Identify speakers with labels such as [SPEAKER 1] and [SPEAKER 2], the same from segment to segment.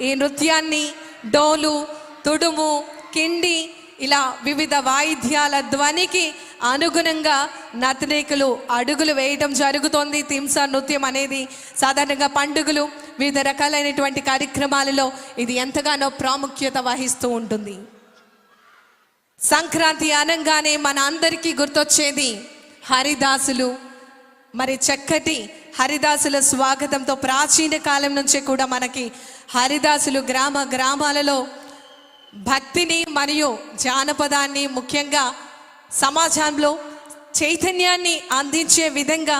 [SPEAKER 1] ఈ నృత్యాన్ని డోలు తుడుము కిండి ఇలా వివిధ వాయిద్యాల ధ్వనికి అనుగుణంగా నతనేకులు అడుగులు వేయడం జరుగుతోంది. తింస నృత్యం అనేది సాధారణంగా పండుగలు వివిధ రకాలైనటువంటి కార్యక్రమాలలో ఇది ఎంతగానో ప్రాముఖ్యత వహిస్తూ ఉంటుంది. సంక్రాంతి అనగానే మన అందరికీ గుర్తొచ్చేది హరిదాసులు మరి చక్కటి హరిదాసుల స్వాగతంతో ప్రాచీన కాలం నుంచే కూడా మనకి హరిదాసులు గ్రామ గ్రామాలలో భక్తిని మరియు జానపదాన్ని ముఖ్యంగా సమాజంలో చైతన్యాన్ని అందించే విధంగా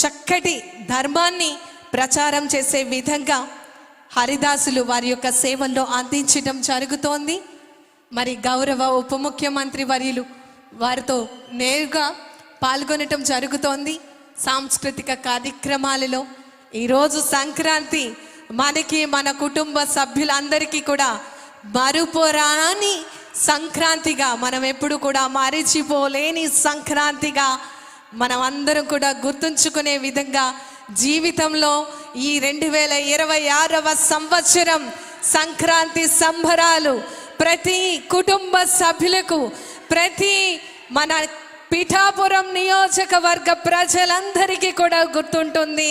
[SPEAKER 1] చక్కటి ధర్మాన్ని ప్రచారం చేసే విధంగా హరిదాసులు వారి యొక్క సేవల్లో అందించడం జరుగుతోంది. మరి గౌరవ ఉప ముఖ్యమంత్రి వర్యులు వారితో నేరుగా పాల్గొనటం జరుగుతోంది. సాంస్కృతిక కార్యక్రమాలలో ఈరోజు సంక్రాంతి మనకి మన కుటుంబ సభ్యులందరికీ కూడా మరుపురాని సంక్రాంతిగా మనం ఎప్పుడు కూడా మరిచిపోలేని సంక్రాంతిగా మనం అందరం కూడా గుర్తుంచుకునే విధంగా జీవితంలో ఈ రెండు వేల ఇరవై ఆరవ సంవత్సరం సంక్రాంతి సంబరాలు ప్రతి కుటుంబ సభ్యులకు ప్రతి మన పిఠాపురం నియోజకవర్గ ప్రజలందరికీ కూడా గుర్తుంటుంది.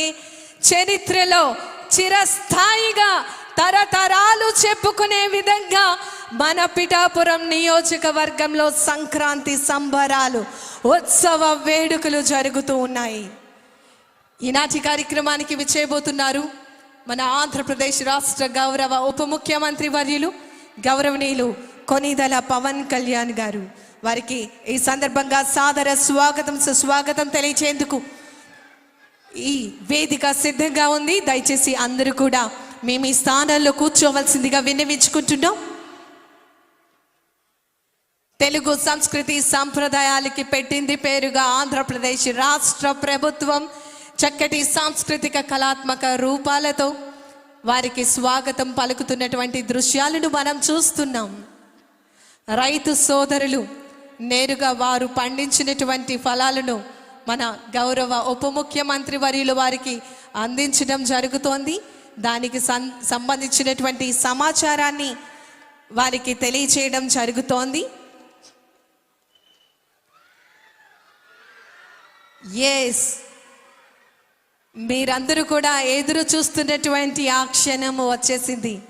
[SPEAKER 1] చరిత్రలో చిరస్థాయిగా తరతరాలు చెప్పుకునే విధంగా మన పిఠాపురం నియోజకవర్గంలో సంక్రాంతి సంబరాలు ఉత్సవ వేడుకలు జరుగుతూ ఉన్నాయి. ఈనాటి కార్యక్రమానికి విచ్చేయబోతున్నారు మన ఆంధ్రప్రదేశ్ రాష్ట్ర గౌరవ ఉప ముఖ్యమంత్రి వర్యులు గౌరవనీయులు కొనిదల పవన్ కళ్యాణ్ గారు. వారికి ఈ సందర్భంగా సాదర స్వాగతం సుస్వాగతం తెలియచేందుకు ఈ వేదిక సిద్ధంగా ఉంది. దయచేసి అందరూ కూడా మేము ఈ స్థానాల్లో కూర్చోవలసిందిగా విన్నవించుకుంటున్నాం. తెలుగు సంస్కృతి సాంప్రదాయాలకి పెట్టింది పేరుగా ఆంధ్రప్రదేశ్ రాష్ట్ర ప్రభుత్వం చక్కటి సాంస్కృతిక కళాత్మక రూపాలతో వారికి స్వాగతం పలుకుతున్నటువంటి దృశ్యాలను మనం చూస్తున్నాం. రైతు సోదరులు నేరుగా వారు పండించినటువంటి ఫలాలను మన గౌరవ ఉప ముఖ్యమంత్రి వర్యులు వారికి అందించడం జరుగుతోంది. దానికి సం సంబంధించినటువంటి సమాచారాన్ని వారికి తెలియచేయడం జరుగుతోంది. ఎస్ మీరందరూ కూడా ఎదురు చూస్తున్నటువంటి ఆ క్షణము వచ్చేసింది.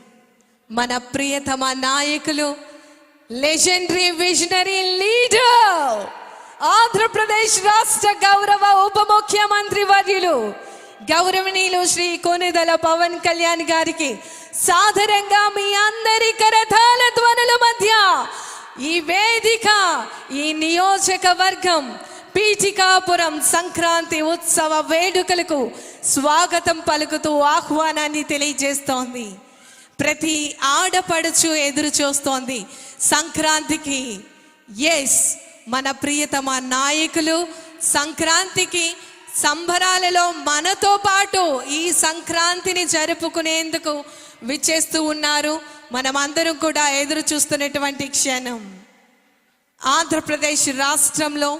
[SPEAKER 1] మన ప్రియతమ నాయకులు లెజెండరీ విజనరీ లీడర్ ఆంధ్రప్రదేశ్ రాష్ట్ర గౌరవ ఉప ముఖ్యమంత్రి వర్యులు గౌరవనీయులు శ్రీ కొనిదల పవన్ కళ్యాణ్ గారికి సాధారణంగా మీ అందరి కరతాల ధ్వనుల మధ్య ఈ వేదిక ఈ నియోజకవర్గం పీఠికాపురం సంక్రాంతి ఉత్సవ వేడుకలకు స్వాగతం పలుకుతూ ఆహ్వానాన్ని తెలియజేస్తోంది ప్రతి ఆడపడుచు ఎదురు చూస్తోంది సంక్రాంతికి. ఎస్ మన ప్రియతమ నాయకులు సంక్రాంతికి సంబరాలలో మనతో పాటు ఈ సంక్రాంతిని జరుపుకునేందుకు విచ్చేస్తూ ఉన్నారు. మనమందరం కూడా ఎదురు చూస్తున్నటువంటి క్షణం. ఆంధ్రప్రదేశ్ రాష్ట్రంలో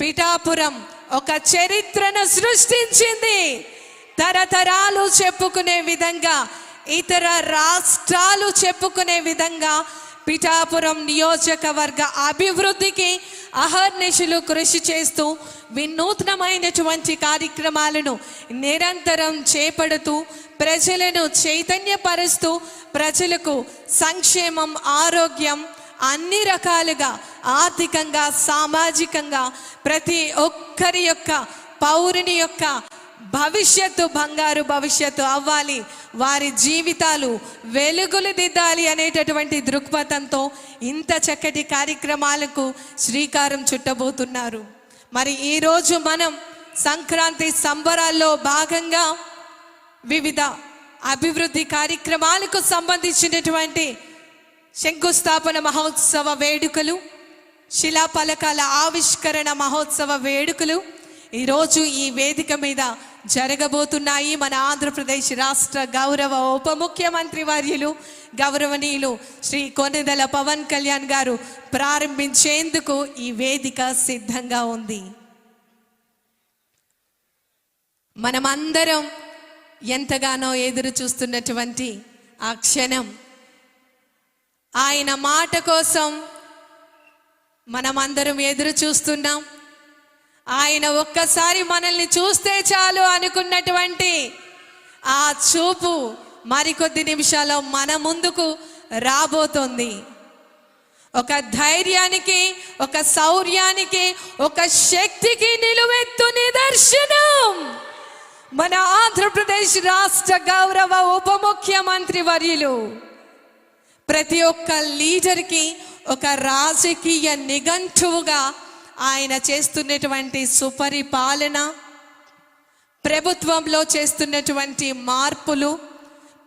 [SPEAKER 1] పిఠాపురం ఒక చరిత్రను సృష్టించింది. తరతరాలు చెప్పుకునే విధంగా ఇతర రాష్ట్రాలు చెప్పుకునే విధంగా పిఠాపురం నియోజకవర్గ అభివృద్ధికి అహర్నిశలు కృషి చేస్తూ వినూత్నమైనటువంటి కార్యక్రమాలను నిరంతరం చేపడుతూ ప్రజలను చైతన్యపరుస్తూ ప్రజలకు సంక్షేమం ఆరోగ్యం అన్ని రకాలుగా ఆర్థికంగా సామాజికంగా ప్రతి ఒక్కరి యొక్క పౌరుని యొక్క భవిష్యత్తు బంగారు భవిష్యత్తు అవ్వాలి. వారి జీవితాలు వెలుగులు దిద్దాలి అనేటటువంటి దృక్పథంతో ఇంత చక్కటి కార్యక్రమాలకు శ్రీకారం చుట్టబోతున్నారు. మరి ఈరోజు మనం సంక్రాంతి సంబరాల్లో భాగంగా వివిధ అభివృద్ధి కార్యక్రమాలకు సంబంధించినటువంటి శంకుస్థాపన మహోత్సవ వేడుకలు శిలాఫలకాల ఆవిష్కరణ మహోత్సవ వేడుకలు ఈరోజు ఈ వేదిక మీద జరగబోతున్నాయి మన ఆంధ్రప్రదేశ్ రాష్ట్ర గౌరవ ఉప ముఖ్యమంత్రి వర్యులు గౌరవనీయులు శ్రీ కొనెదల పవన్ కళ్యాణ్ గారు ప్రారంభించేందుకు ఈ వేదిక సిద్ధంగా ఉంది. మనమందరం ఎంతగానో ఎదురు చూస్తున్నటువంటి ఆ క్షణం. ఆయన మాట కోసం మనమందరం ఎదురు చూస్తున్నాం. ఆయన ఒక్కసారి మనల్ని చూస్తే చాలు అనుకున్నటువంటి ఆ చూపు మరికొద్ది నిమిషాల్లో మన ముందుకు రాబోతోంది. ఒక ధైర్యానికి ఒక శౌర్యానికి ఒక శక్తికి నిలువెత్తు నిదర్శనం. మన ఆంధ్రప్రదేశ్ రాష్ట్ర గౌరవ ఉప ముఖ్యమంత్రి వర్యులు. ప్రతి ఒక్క లీడర్కి ఒక రాజకీయ నిఘంటువుగా ఆయన చేస్తున్నటువంటి సుపరిపాలన ప్రభుత్వంలో చేస్తున్నటువంటి మార్పులు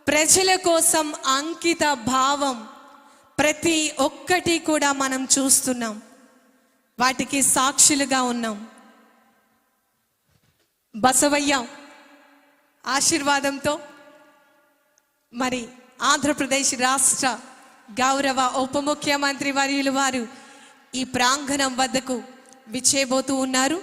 [SPEAKER 1] ప్రజల కోసం అంకిత భావం ప్రతి ఒక్కటి కూడా మనం చూస్తున్నాం. వాటికి సాక్షులుగా ఉన్నాం. బసవయ్య ఆశీర్వాదంతో మరి ఆంధ్రప్రదేశ్ రాష్ట్ర గౌరవ ఉప ముఖ్యమంత్రి వర్యులు వారు ఈ ప్రాంగణం వద్దకు విచ్చేబోతూ ఉన్నారు.